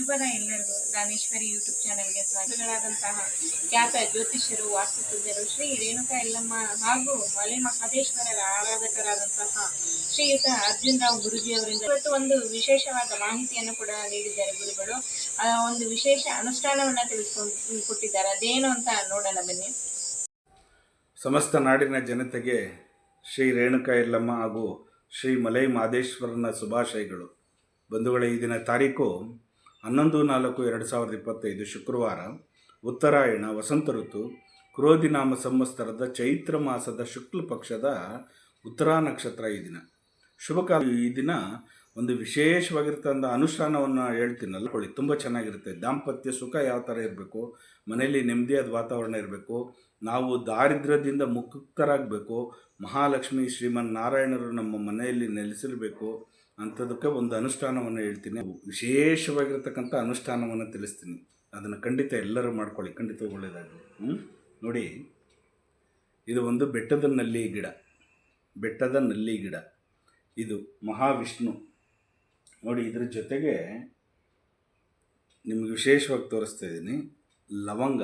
ಶುಭದ ಎಲ್ಲರಿಗೂ ದಾನೇಶ್ವರಿ ಯೂಟ್ಯೂಬ್ ಚಾನೆಲ್ಗೆ ಸ್ವಾಗತಗಳಾದಂತಹ ಖ್ಯಾತ ಜ್ಯೋತಿಷ್ಯರು ವಾಸ್ತುತಜ್ಞರು ಶ್ರೀ ರೇಣುಕಾ ಎಲ್ಲಮ್ಮ ಹಾಗೂ ಮಲೆ ಮಹದೇಶ್ವರರ ಆರಾಧಕರಾದಂತಹ ಶ್ರೀಯುತ ಅರ್ಜುನ್ ರಾವ್ ಗುರುಜಿ ಅವರಿಂದ ಇವತ್ತು ಒಂದು ವಿಶೇಷವಾದ ಮಾಹಿತಿಯನ್ನು ಕೂಡ ನೀಡಿದ್ದಾರೆ ಗುರುಗಳು. ಒಂದು ವಿಶೇಷ ಅನುಷ್ಠಾನವನ್ನ ತಿಳಿಸ್ಕೊಂಡು ಕೊಟ್ಟಿದ್ದಾರೆ. ಅದೇನು ಅಂತ ನೋಡೋಣ ಬನ್ನಿ. ಸಮಸ್ತ ನಾಡಿನ ಜನತೆಗೆ ಶ್ರೀ ರೇಣುಕಾ ಎಲ್ಲಮ್ಮ ಹಾಗೂ ಶ್ರೀ ಮಲೈ ಮಾದೇಶ್ವರನ ಶುಭಾಶಯಗಳು. ಬಂಧುಗಳ, ಈ ದಿನ ತಾರೀಕು ಹನ್ನೊಂದು, ನಾಲ್ಕು, ಎರಡು ಸಾವಿರದ ಇಪ್ಪತ್ತೈದು ಶುಕ್ರವಾರ ಉತ್ತರಾಯಣ, ವಸಂತ ಋತು, ಕ್ರೋಧಿನಾಮ ಸಂವತ್ಸರದ ಚೈತ್ರ ಮಾಸದ ಶುಕ್ಲ ಪಕ್ಷದ ಉತ್ತರಾ ನಕ್ಷತ್ರ ಈ ದಿನ. ಶುಭ ಕಾಲ. ಈ ದಿನ ಒಂದು ವಿಶೇಷವಾಗಿರ್ತಕ್ಕಂಥ ಅನುಷ್ಠಾನವನ್ನು ಹೇಳ್ತೀನಲ್ಲ. ಹೊಳಿ ತುಂಬ ಚೆನ್ನಾಗಿರುತ್ತೆ. ದಾಂಪತ್ಯ ಸುಖ ಯಾವ ಥರ ಇರಬೇಕು? ಮನೆಯಲ್ಲಿ ನೆಮ್ಮದಿಯಾದ ವಾತಾವರಣ ಇರಬೇಕು. ನಾವು ದಾರಿದ್ರ್ಯದಿಂದ ಮುಕ್ತರಾಗಬೇಕು. ಮಹಾಲಕ್ಷ್ಮಿ ಶ್ರೀಮನ್ ನಾರಾಯಣರು ನಮ್ಮ ಮನೆಯಲ್ಲಿ ನೆಲೆಸಿರಬೇಕು. ಅಂಥದಕ್ಕೆ ಒಂದು ಅನುಷ್ಠಾನವನ್ನು ಹೇಳ್ತೀನಿ. ವಿಶೇಷವಾಗಿರ್ತಕ್ಕಂಥ ಅನುಷ್ಠಾನವನ್ನು ತಿಳಿಸ್ತೀನಿ. ಅದನ್ನು ಖಂಡಿತ ಎಲ್ಲರೂ ಮಾಡ್ಕೊಳ್ಳಿ. ಖಂಡಿತ ಒಳ್ಳೆಯದಾಗಲಿ. ನೋಡಿ, ಇದು ಒಂದು ಬೆಟ್ಟದ ನಲ್ಲಿ ಗಿಡ. ಬೆಟ್ಟದ ನಲ್ಲಿ ಗಿಡ. ಇದು ಮಹಾವಿಷ್ಣು. ನೋಡಿ, ಇದರ ಜೊತೆಗೆ ನಿಮಗೆ ವಿಶೇಷವಾಗಿ ತೋರಿಸ್ತಾ ಇದ್ದೀನಿ. ಲವಂಗ.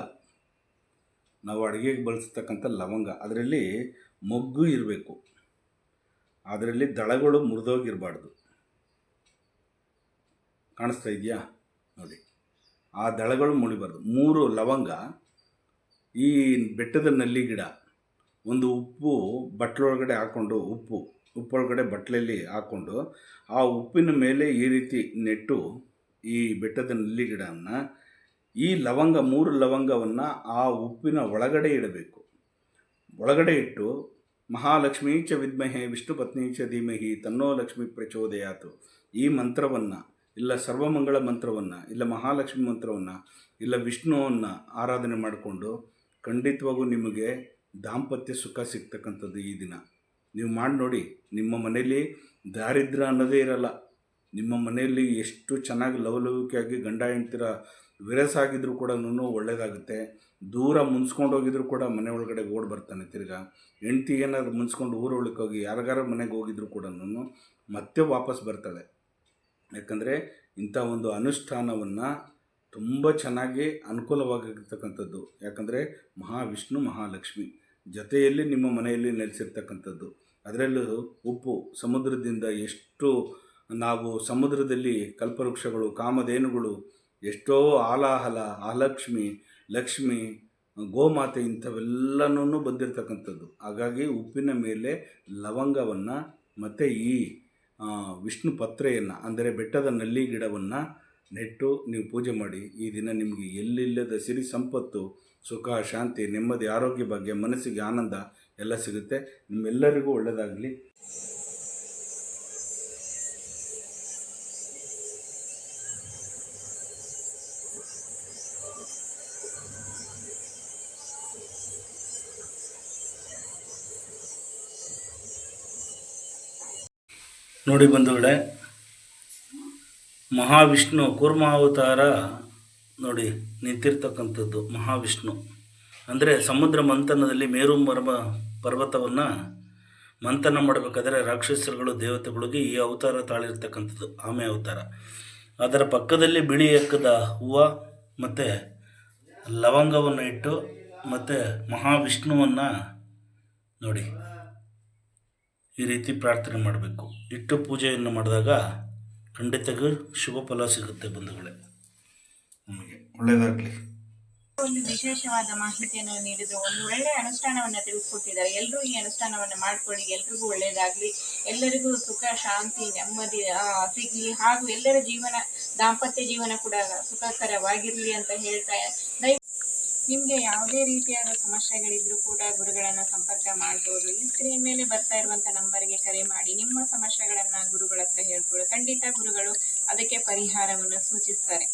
ನಾವು ಅಡುಗೆಗೆ ಬಳಸ್ತಕ್ಕಂಥ ಲವಂಗ. ಅದರಲ್ಲಿ ಮೊಗ್ಗು ಇರಬೇಕು. ಅದರಲ್ಲಿ ದಳಗಳು ಮುರಿದೋಗಿರಬಾರ್ದು. ಕಾಣಿಸ್ತಾ ಇದೆಯಾ? ನೋಡಿ. ಆ ದಳಗಳು ಮುಳಿಬಾರ್ದು ಮೂರು ಲವಂಗ, ಈ ಬೆಟ್ಟದ ನಲ್ಲಿ ಗಿಡ, ಒಂದು ಉಪ್ಪು ಬಟ್ಟಲೊಳಗಡೆ ಹಾಕ್ಕೊಂಡು ಉಪ್ಪು, ಉಪ್ಪೊಳಗಡೆ ಬಟ್ಲಲ್ಲಿ ಹಾಕ್ಕೊಂಡು ಆ ಉಪ್ಪಿನ ಮೇಲೆ ಈ ರೀತಿ ನೆಟ್ಟು ಈ ಬೆಟ್ಟದ ನಲ್ಲಿ ಗಿಡವನ್ನು ಈ ಲವಂಗ, ಮೂರು ಲವಂಗವನ್ನು ಆ ಉಪ್ಪಿನ ಒಳಗಡೆ ಇಡಬೇಕು. ಒಳಗಡೆ ಇಟ್ಟು ಮಹಾಲಕ್ಷ್ಮೀ ಚ ವಿದ್ಮಹೆ ವಿಷ್ಣು ಪತ್ನಿ ಚ ಧೀಮಹಿ, ತನ್ನೋ ಲಕ್ಷ್ಮಿ ಪ್ರಚೋದಯಾತು, ಈ ಮಂತ್ರವನ್ನು ಇಲ್ಲ ಸರ್ವಮಂಗಳ ಮಂತ್ರವನ್ನು, ಇಲ್ಲ ಮಹಾಲಕ್ಷ್ಮಿ ಮಂತ್ರವನ್ನು, ಇಲ್ಲ ವಿಷ್ಣುವನ್ನು ಆರಾಧನೆ ಮಾಡಿಕೊಂಡು ಖಂಡಿತವಾಗೂ ನಿಮಗೆ ದಾಂಪತ್ಯ ಸುಖ ಸಿಗ್ತಕ್ಕಂಥದ್ದು ಈ ದಿನ. ನೀವು ಮಾಡಿ ನೋಡಿ, ನಿಮ್ಮ ಮನೆಯಲ್ಲಿ ದಾರಿದ್ರ ಅನ್ನೋದೇ ಇರಲ್ಲ. ನಿಮ್ಮ ಮನೆಯಲ್ಲಿ ಎಷ್ಟು ಚೆನ್ನಾಗಿ ಲವಲವಿಕೆಯಾಗಿ ಗಂಡ ಹೆಂಡ್ತಿರ ವಿರಸಾಗಿದ್ರೂ ಕೂಡ ಒಳ್ಳೆಯದಾಗುತ್ತೆ ದೂರ ಮುನ್ಸ್ಕೊಂಡು ಹೋಗಿದ್ರು ಕೂಡ ಮನೆ ಒಳಗಡೆ ಓಡಿ ಬರ್ತಾನೆ ತಿರ್ಗಾ. ಹೆಂಡ್ತಿ ಏನಾದ್ರು ಮುನ್ಸ್ಕೊಂಡು ಊರೊಳಕ್ಕೆ ಹೋಗಿ ಯಾರಿಗಾರ ಮನೆಗೆ ಹೋಗಿದ್ರು ಕೂಡ ಮತ್ತೆ ವಾಪಸ್ ಬರ್ತಾಳೆ. ಯಾಕಂದರೆ ಇಂಥ ಒಂದು ಅನುಷ್ಠಾನವನ್ನು ತುಂಬ ಚೆನ್ನಾಗಿ ಅನುಕೂಲವಾಗಿರ್ತಕ್ಕಂಥದ್ದು. ಯಾಕಂದರೆ ಮಹಾವಿಷ್ಣು, ಮಹಾಲಕ್ಷ್ಮಿ ಜೊತೆಯಲ್ಲಿ ನಿಮ್ಮ ಮನೆಯಲ್ಲಿ ನೆಲೆಸಿರ್ತಕ್ಕಂಥದ್ದು. ಅದರಲ್ಲೂ ಉಪ್ಪು, ಸಮುದ್ರದಿಂದ ಎಷ್ಟು ನಾವು ಸಮುದ್ರದಲ್ಲಿ ಕಲ್ಪವೃಕ್ಷಗಳು, ಕಾಮಧೇನುಗಳು, ಎಷ್ಟೋ ಆಲಾಹಲ, ಆಲಕ್ಷ್ಮಿ, ಲಕ್ಷ್ಮಿ, ಗೋಮಾತೆ ಇಂಥವೆಲ್ಲನೂ ಬಂದಿರತಕ್ಕಂಥದ್ದು. ಹಾಗಾಗಿ ಉಪ್ಪಿನ ಮೇಲೆ ಲವಂಗವನ್ನು ಮತ್ತು ಈ ವಿಷ್ಣು ಪತ್ರೆಯನ್ನು, ಅಂದರೆ ಬೆಟ್ಟದ ನಲ್ಲಿ ಗಿಡವನ್ನು ನೆಟ್ಟು ನೀವು ಪೂಜೆ ಮಾಡಿ, ಈ ದಿನ ನಿಮಗೆ ಎಲ್ಲಿಲ್ಲದ ಸಿರಿ ಸಂಪತ್ತು, ಸುಖ, ಶಾಂತಿ, ನೆಮ್ಮದಿ, ಆರೋಗ್ಯ ಬಗ್ಗೆ ಮನಸ್ಸಿಗೆ ಆನಂದ ಎಲ್ಲ ಸಿಗುತ್ತೆ. ನಿಮ್ಮೆಲ್ಲರಿಗೂ ಒಳ್ಳೆಯದಾಗಲಿ ನೋಡಿ ಬಂಧುಗಳೇ, ಮಹಾವಿಷ್ಣು ಕೂರ್ಮಾವತಾರ ನೋಡಿ ನಿಂತಿರ್ತಕ್ಕಂಥದ್ದು ಮಹಾವಿಷ್ಣು. ಅಂದರೆ ಸಮುದ್ರ ಮಂಥನದಲ್ಲಿ ಮೇರು ಮರ್ಮ ಪರ್ವತವನ್ನು ಮಂಥನ ಮಾಡಬೇಕಾದ್ರೆ ರಾಕ್ಷಸರುಗಳು, ದೇವತೆಗಳಿಗೆ ಈ ಅವತಾರ ತಾಳಿರ್ತಕ್ಕಂಥದ್ದು, ಆಮೆ ಅವತಾರ. ಅದರ ಪಕ್ಕದಲ್ಲಿ ಬಿಳಿ ಎಕ್ಕದ ಹೂವು ಮತ್ತು ಲವಂಗವನ್ನು ಇಟ್ಟು ಮತ್ತು ಮಹಾವಿಷ್ಣುವನ್ನು ನೋಡಿ ಈ ರೀತಿ ಪ್ರಾರ್ಥನೆ ಮಾಡಬೇಕು. ಇಟ್ಟು ಪೂಜೆಯನ್ನು ಮಾಡಿದಾಗ ಖಂಡಿತಗೂ ಶುಭ ಫಲ ಸಿಗುತ್ತೆ ಬಂಧುಗಳೇ. ನಮಗೆ ಒಳ್ಳೆಯದಾಗಲಿ ಒಂದು ವಿಶೇಷವಾದ ಮಾಹಿತಿಯನ್ನು ನೀಡಿದ್ರು. ಒಂದು ಒಳ್ಳೆ ಅನುಷ್ಠಾನವನ್ನ ತಿಳಿಸ್ಕೊಟ್ಟಿದ್ದಾರೆ. ಎಲ್ಲರೂ ಈ ಅನುಷ್ಠಾನವನ್ನ ಮಾಡ್ಕೊಳ್ಳಿ. ಎಲ್ರಿಗೂ ಒಳ್ಳೇದಾಗ್ಲಿ. ಎಲ್ಲರಿಗೂ ಸುಖ, ಶಾಂತಿ, ನೆಮ್ಮದಿ ಸಿಗಲಿ. ಹಾಗೂ ಎಲ್ಲರ ಜೀವನ, ದಾಂಪತ್ಯ ಜೀವನ ಕೂಡ ಸುಖಕರವಾಗಿರ್ಲಿ ಅಂತ ಹೇಳ್ತಾ ನಿಮ್ಗೆ ಯಾವುದೇ ರೀತಿಯಾದ ಸಮಸ್ಯೆಗಳಿದ್ರೂ ಕೂಡ ಗುರುಗಳನ್ನ ಸಂಪರ್ಕ ಮಾಡ್ಬೋದು. ಈ ಸ್ಕ್ರೀನ್ ಮೇಲೆ ಬರ್ತಾ ಇರುವಂತ ನಂಬರ್ಗೆ ಕರೆ ಮಾಡಿ. ನಿಮ್ಮ ಸಮಸ್ಯೆಗಳನ್ನ ಗುರುಗಳ ಹತ್ರ ಹೇಳ್ಕೊಳ್ಳಿ. ಖಂಡಿತ ಗುರುಗಳು ಅದಕ್ಕೆ ಪರಿಹಾರವನ್ನು ಸೂಚಿಸ್ತಾರೆ.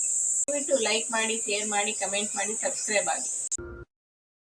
ದಯವಿಟ್ಟು ಲೈಕ್ ಮಾಡಿ ಶೇರ್ ಮಾಡಿ ಕಮೆಂಟ್ ಮಾಡಿ ಸಬ್ಸ್ಕ್ರೈಬ್ ಆಗಿ.